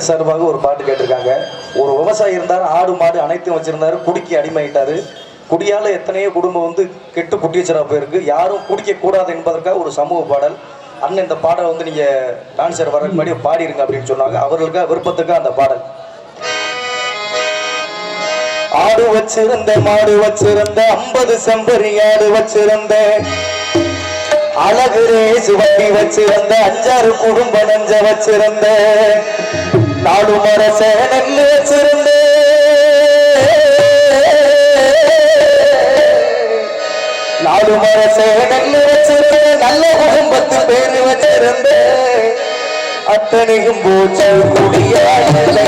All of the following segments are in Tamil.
நேயர் சார்பாக ஒரு பாட்டு கேட்டிருக்காங்க. ஒரு விவசாயி இருந்தார் ஆடு மாடு அனைத்தும் வச்சிருந்தாரு குடிக்கி அடிமையிட்டாரு குடியால எத்தனையோ குடும்பம் வந்து கெட்டு குட்டிச்சரா போயிருக்கு. யாரும் குடிக்க கூடாது என்பதற்காக ஒரு சமூக பாடல். அண்ணன் இந்த பாடலை வந்து நீங்க டான்சர் வரக்கு முன்னாடி பாடிருங்க அப்படின்னு சொன்னாங்க. அவர்களுக்கு விருப்பத்துக்கு அந்த பாடல். ஆடு வச்சிருந்த மாடு வச்சிருந்த ஐம்பது செம்பரி ஆடு வச்சிருந்த அழகு ரேசு வண்டி வச்சிருந்த அஞ்சாறு குடும்ப நஞ்ச வச்சிருந்த நாலு மரச நெல்லு வச்சிருந்த நாலு மரச நெல்லு வச்சிருந்த நல்ல குடும்பத்து பேரு வச்சிருந்த. அத்தனையும் பூச்சல் குடியாட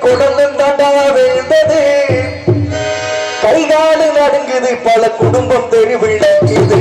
குடலும் தாண்டா விழுந்தது கைகாலு நடுங்குது பல குடும்பம் தெருவிழக்குது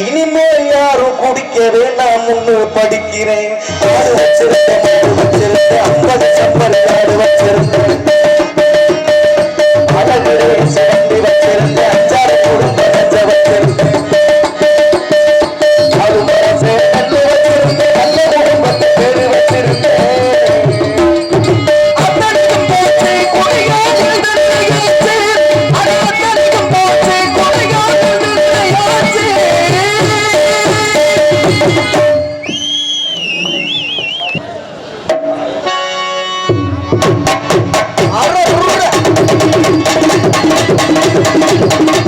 இனிமேல் யாரும் குடிக்க வேண்டாம் முன்னு படிக்கிறேன். வச்சிருக்க மாடு வச்சிருக்க அம்பது சம்பல் வச்சிருக்க. Thank you.